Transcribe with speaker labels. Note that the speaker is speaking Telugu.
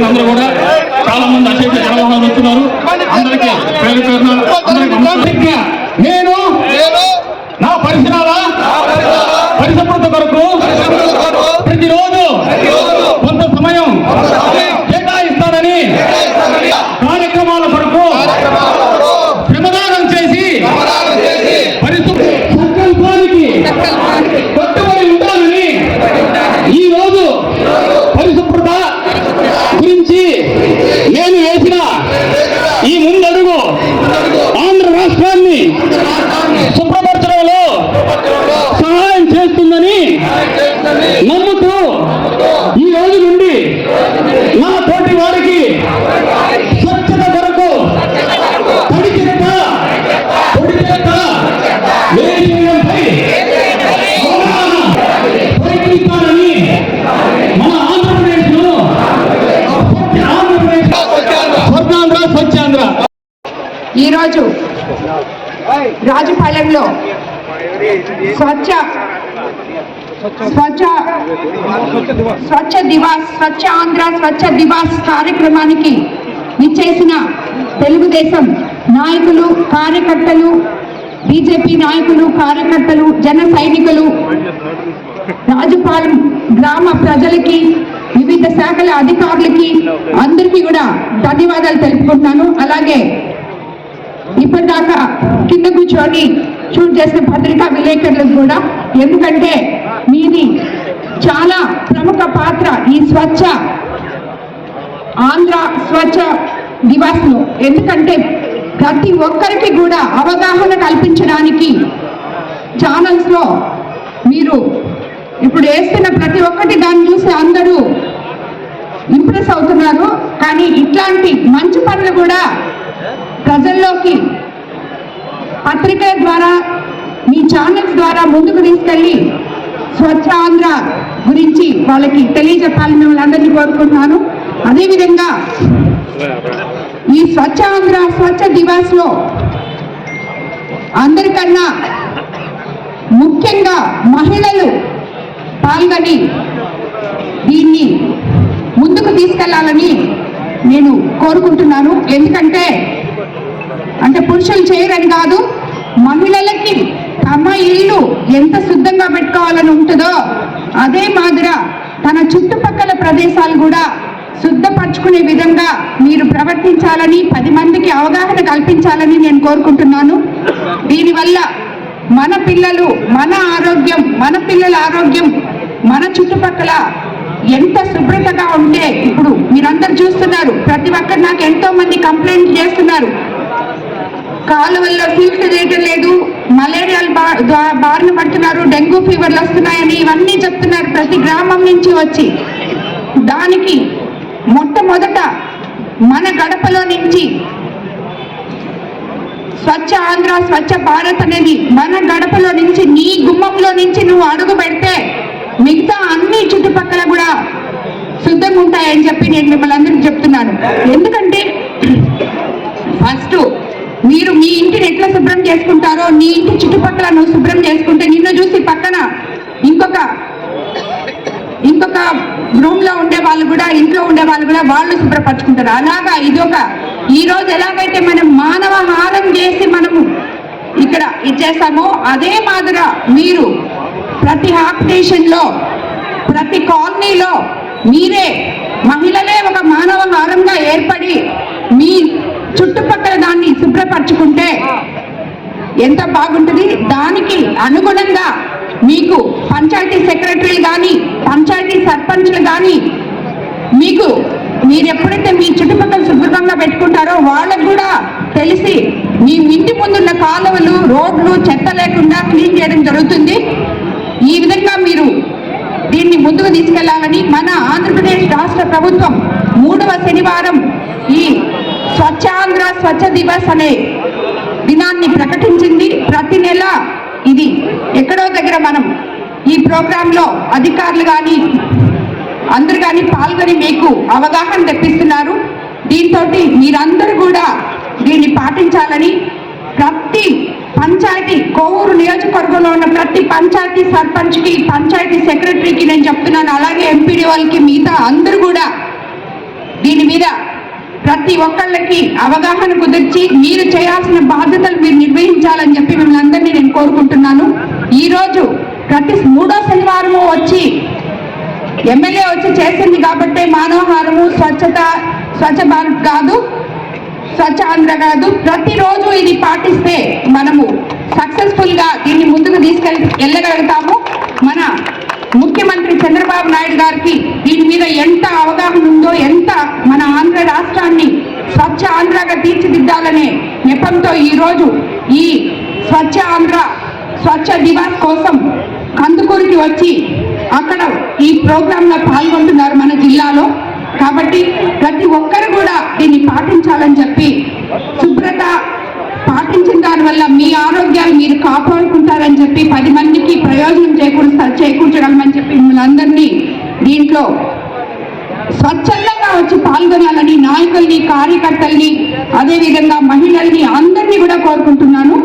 Speaker 1: అందరూ కూడా చాలా మంది అశేష జనవాహనం వస్తున్నారు అందరికీ పేరు పేరున అందరికీ. నేను నా పరిసరాల పరిశుభ్రత కొరకు ప్రతిరోజు కొంత సమయం కేటాయిస్తానని కార్యక్రమాల కొరకు శ్రమదానం చేసి పరిశుభ్ర సంకల్పానికి కట్టుబడి ఉండాలని ఈ రోజు పరిశుభ్రత గురించి నేను వేసిన ఈ ముందడుగు ఆంధ్ర రాష్ట్రాన్ని శుభ్రపరచడంలో సహాయం చేస్తుందని నమ్ముతూ ఈ రోజు నుండి నా తోటి వారికి స్వచ్ఛత కొరకు తడి చెత్త పొడి చెత్త వేయడంపై ప్రయత్నిస్తానని మన ఆంధ్రప్రదేశ్ను ఆంధ్రప్రదేశ్ స్వర్ణాంధ్ర స్వచ్ఛాంధ్ర.
Speaker 2: ఈరోజు రాజుపాలెంలో స్వచ్ఛ స్వచ్ఛ స్వచ్ఛ దివాస్ స్వచ్ఛ ఆంధ్ర స్వచ్ఛ దివాస్ కార్యక్రమానికి ఇచ్చేసిన తెలుగుదేశం నాయకులు కార్యకర్తలు బీజేపీ నాయకులు కార్యకర్తలు జన సైనికులు రాజుపాలెం గ్రామ ప్రజలకి వివిధ శాఖల అధికారులకి అందరికీ కూడా ధన్యవాదాలు తెలుపుకుంటున్నాను. అలాగే ఇప్పటిదాకా కింద కూర్చొని షూట్ చేసిన పత్రికా విలేకరులకు కూడా ఎందుకంటే మీది చాలా ప్రముఖ పాత్ర ఈ స్వచ్ఛ ఆంధ్ర స్వచ్ఛ దివాస్లో ఎందుకంటే ప్రతి ఒక్కరికి కూడా అవగాహన కల్పించడానికి ఛానల్స్లో మీరు ఇప్పుడు వేస్తున్న ప్రతి ఒక్కటి దాన్ని చూసి అందరూ ఇంప్రెస్ అవుతున్నారు. కానీ ఇట్లాంటి మంచి పనులు కూడా ప్రజల్లోకి పత్రికల ద్వారా మీ ఛానల్స్ ద్వారా ముందుకు తీసుకెళ్ళి స్వచ్ఛ ఆంధ్ర గురించి వాళ్ళకి తెలియజెప్పాలని మిమ్మల్ని అందరినీ కోరుకుంటున్నాను. అదేవిధంగా ఈ స్వచ్ఛ ఆంధ్ర స్వచ్ఛ దివాస్లో అందరికన్నా ముఖ్యంగా మహిళలు పాల్గొని దీన్ని ముందుకు తీసుకెళ్ళాలని నేను కోరుకుంటున్నాను. ఎందుకంటే అంటే పురుషులు చేయరని కాదు మహిళలకి తమ ఇల్లు ఎంత శుద్ధంగా పెట్టుకోవాలని ఉంటుందో అదే మాదిర తన చుట్టుపక్కల ప్రదేశాలు కూడా శుద్ధపరచుకునే విధంగా మీరు ప్రవర్తించాలని పది మందికి అవగాహన కల్పించాలని నేను కోరుకుంటున్నాను. దీనివల్ల మన పిల్లలు మన ఆరోగ్యం మన పిల్లల ఆరోగ్యం మన చుట్టుపక్కల ఎంత శుభ్రతగా ఉంటే ఇప్పుడు మీరందరూ చూస్తున్నారు. ప్రతి ఒక్కరు నాకు ఎంతో మంది కంప్లైంట్ చేస్తున్నారు. కాలువల్లో ఫీల్డ్ చేయటం లేదు మలేరియా బారిన పడుతున్నారు డెంగ్యూ ఫీవర్లు వస్తున్నాయని ఇవన్నీ చెప్తున్నారు ప్రతి గ్రామం నుంచి వచ్చి. దానికి మొట్టమొదట మన గడపలో నుంచి స్వచ్ఛ ఆంధ్ర స్వచ్ఛ భారత్ అనేది మన గడపలో నుంచి నీ గుమ్మంలో నుంచి నువ్వు అడుగు పెడితే మిగతా అన్ని చుట్టుపక్కల కూడా శుద్ధంగా ఉంటాయని చెప్పి నేను మిమ్మల్ని అందరికి చెప్తున్నాను. ఎందుకంటే ఫస్ట్ మీరు మీ ఇంటిని ఎట్లా శుభ్రం చేసుకుంటారో నీ ఇంటి చుట్టుపక్కల నువ్వు శుభ్రం చేసుకుంటే నిన్ను చూసి పక్కన ఇంకొక ఇంకొక రూమ్లో ఉండే వాళ్ళు కూడా ఇంట్లో ఉండే వాళ్ళు కూడా వాళ్ళు శుభ్రపరచుకుంటారు. అలాగా ఇది ఒక ఈ రోజు ఎలాగైతే మనం మానవ హారం చేసి మనము ఇక్కడ ఇచ్చేస్తామో అదే మాదిర మీరు ప్రతి హాపిటేషన్లో ప్రతి కాలనీలో మీరే మహిళలే ఒక మానవ హారంగా ఏర్పడి మీ చుట్టుపక్కల దాన్ని శుభ్రపరచుకుంటే ఎంత బాగుంటుంది? దానికి అనుగుణంగా మీకు పంచాయతీ సెక్రటరీలు కానీ పంచాయతీ సర్పంచ్లు కానీ మీకు మీరు ఎప్పుడైతే మీ చుట్టుపక్కల శుభ్రంగా పెట్టుకుంటారో వాళ్ళకు కూడా తెలిసి మీ ఇంటి ముందున్న కాలువలు రోడ్లు చెత్త లేకుండా క్లీన్ చేయడం జరుగుతుంది. ఈ విధంగా మీరు దీన్ని ముందుకు తీసుకెళ్ళాలని మన ఆంధ్రప్రదేశ్ రాష్ట్ర ప్రభుత్వం మూడవ శనివారం ఈ స్వచ్ఛాంధ్ర స్వచ్ఛ దివస్ అనే దినాన్ని ప్రకటించింది. ప్రతి నెల ఇది ఎక్కడో దగ్గర మనం ఈ ప్రోగ్రాంలో అధికారులు కానీ అందరు కానీ పాల్గొని మీకు అవగాహన తెప్పిస్తున్నారు. దీంతో మీరందరూ కూడా దీన్ని పాటించాలని ప్రతి పంచాయతీ కోవూరు నియోజకవర్గంలో ఉన్న ప్రతి పంచాయతీ సర్పంచ్కి పంచాయతీ సెక్రటరీకి నేను చెప్తున్నాను. అలాగే ఎంపీడీ వాళ్ళకి మిగతా అందరూ కూడా దీని మీద ప్రతి ఒక్కళ్ళకి అవగాహన కుదిర్చి మీరు చేయాల్సిన బాధ్యతలు మీరు నిర్వహించాలని చెప్పి మిమ్మల్ని అందరినీ నేను కోరుకుంటున్నాను. ఈ రోజు ప్రతి మూడో శనివారము వచ్చి ఎమ్మెల్యే వచ్చి చేసింది కాబట్టే మానవహారము స్వచ్ఛత స్వచ్ఛ భారత్ కాదు స్వచ్ఛ ఆంధ్ర కాదు. ప్రతిరోజు ఇది పాటిస్తే మనము సక్సెస్ఫుల్గా దీన్ని ముందుకు తీసుకెళ్ వెళ్ళగలుగుతాము. మన ముఖ్యమంత్రి చంద్రబాబు నాయుడు గారికి దీని మీద ఎంత అవగాహన ఉందో ఎంత మన ఆంధ్ర రాష్ట్రాన్ని స్వచ్ఛ ఆంధ్రగా తీర్చిదిద్దాలనే నెపంతో ఈరోజు ఈ స్వచ్ఛ ఆంధ్ర స్వచ్ఛ దివాస్ కోసం కందుకూరికి వచ్చి అక్కడ ఈ ప్రోగ్రాంలో పాల్గొంటున్నారు మన జిల్లాలో. కాబట్టి ప్రతి ఒక్కరు కూడా దీన్ని పాటించాలని చెప్పి శుభ్రత పాటించిన దాని వల్ల మీ ఆరోగ్యాలు మీరు కాపాడుకుంటారని చెప్పి పది మందికి ప్రయోజనం చేకూరు చేకూర్చడం అని చెప్పి మిమ్మల్ని అందరినీ దీంట్లో స్వచ్ఛందంగా వచ్చి పాల్గొనాలని నాయకుల్ని కార్యకర్తల్ని అదేవిధంగా మహిళల్ని అందరినీ కూడా కోరుకుంటున్నాను.